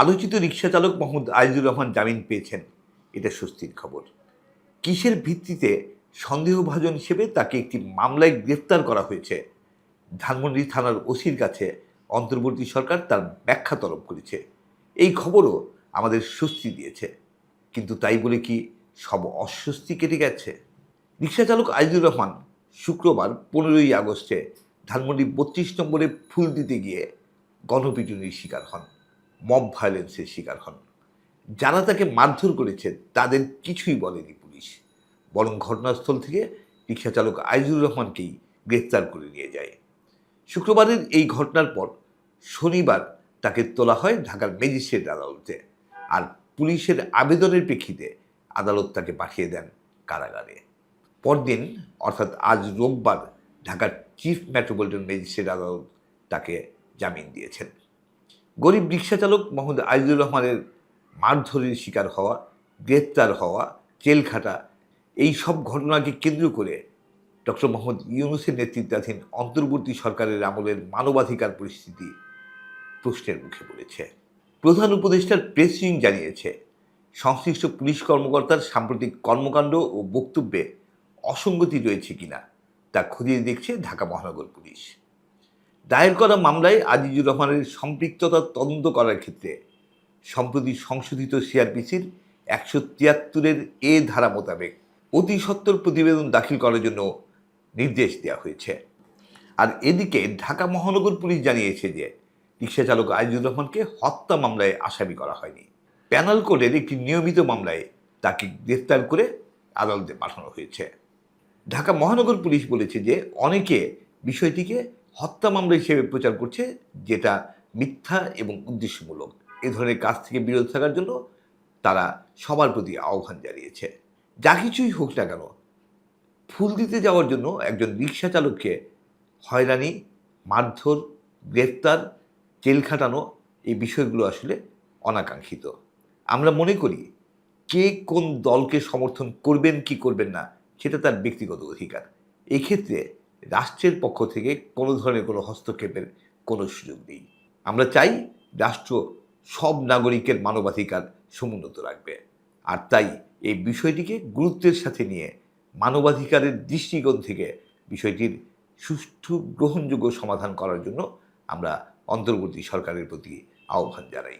আলোচিত রিক্সা চালক মোহাম্মদ আইজুর রহমান জামিন পেয়েছেন। এটা স্বস্তির খবর। কিসের ভিত্তিতে সন্দেহভাজন হিসেবে তাকে একটি মামলায় গ্রেফতার করা হয়েছে, ধানমন্ডি থানার ওসির কাছে অন্তর্বর্তী সরকার তার ব্যাখ্যা তলব করেছে। এই খবরও আমাদের স্বস্তি দিয়েছে। কিন্তু তাই বলে কি সব অস্বস্তি কেটে গেছে? রিক্সা চালক আইজুর রহমান শুক্রবার পনেরোই আগস্টে ধানমন্ডি বত্রিশ নম্বরে ফুল দিতে গিয়ে গণপিটুনির শিকার হন। মব ভায়োলেন্সের শিকার হন। যারা তাকে মারধর করেছে, তাদের কিছুই বলেনি পুলিশ। বরং ঘটনাস্থল থেকে রিক্সা চালক আইজুর রহমানকেই গ্রেফতার করে নিয়ে যায়। শুক্রবারের এই ঘটনার পর শনিবার তাকে তোলা হয় ঢাকার ম্যাজিস্ট্রেট আদালতে আর পুলিশের আবেদনের প্রেক্ষিতে আদালত তাকে পাঠিয়ে দেন কারাগারে। পরদিন, অর্থাৎ আজ রোববার, ঢাকার চিফ মেট্রোপলিটন ম্যাজিস্ট্রেট আদালত তাকে জামিন দিয়েছেন। গরিব রিক্সা চালক মোহাম্মদ আইজুর রহমানের মারধরের শিকার হওয়া, গ্রেপ্তার হওয়া, জেল খাটা, এই সব ঘটনাকে কেন্দ্র করে ডক্টর মোহাম্মদ ইউনুসের নেতৃত্বাধীন অন্তর্বর্তী সরকারের আমলের মানবাধিকার পরিস্থিতি প্রশ্নের মুখে পড়েছে। প্রধান উপদেষ্টার প্রেস উইং জানিয়েছে, সংশ্লিষ্ট পুলিশ কর্মকর্তার সাম্প্রতিক কর্মকাণ্ড ও বক্তব্যে অসঙ্গতি রয়েছে কিনা তা খতিয়ে দেখছে ঢাকা মহানগর পুলিশ। দায়ের করা মামলায় আজিজুর রহমানের সম্পৃক্ততা তদন্ত করার ক্ষেত্রে সম্প্রতি সংশোধিত সিআরপিসির একশো তিয়াত্তরের এ ধারা মোতাবেক অতি সত্বর প্রতিবেদন দাখিল করার জন্য নির্দেশ দেওয়া হয়েছে। আর এদিকে ঢাকা মহানগর পুলিশ জানিয়েছে যে রিক্সা চালক আজিজুর রহমানকে হত্যা মামলায় আসামি করা হয়নি। প্যানাল কোডের একটি নিয়মিত মামলায় তাকে গ্রেফতার করে আদালতে পাঠানো হয়েছে। ঢাকা মহানগর পুলিশ বলেছে যে অনেকে বিষয়টিকে হত্যা মামলা হিসেবে প্রচার করছে, যেটা মিথ্যা এবং উদ্দেশ্যমূলক। এ ধরনের কাজ থেকে বিরত থাকার জন্য তারা সবার প্রতি আহ্বান জানিয়েছে। যা কিছুই হোক না কেন, ফুল দিতে যাওয়ার জন্য একজন রিক্সা চালককে হয়রানি, মারধর, গ্রেফতার, জেল খাটানো এই বিষয়গুলো আসলে অনাকাঙ্ক্ষিত। আমরা মনে করি, কে কোন দলকে সমর্থন করবেন, কি করবেন না, সেটা তার ব্যক্তিগত অধিকার। এক্ষেত্রে রাষ্ট্রের পক্ষ থেকে কোনো ধরনের কোনো হস্তক্ষেপের কোনো সুযোগ নেই। আমরা চাই রাষ্ট্র সব নাগরিকের মানবাধিকার সমুন্নত রাখবে। আর তাই এই বিষয়টিকে গুরুত্বের সাথে নিয়ে মানবাধিকারের দৃষ্টিকোণ থেকে বিষয়টির সুষ্ঠু গ্রহণযোগ্য সমাধান করার জন্য আমরা অন্তর্বর্তী সরকারের প্রতি আহ্বান জানাই।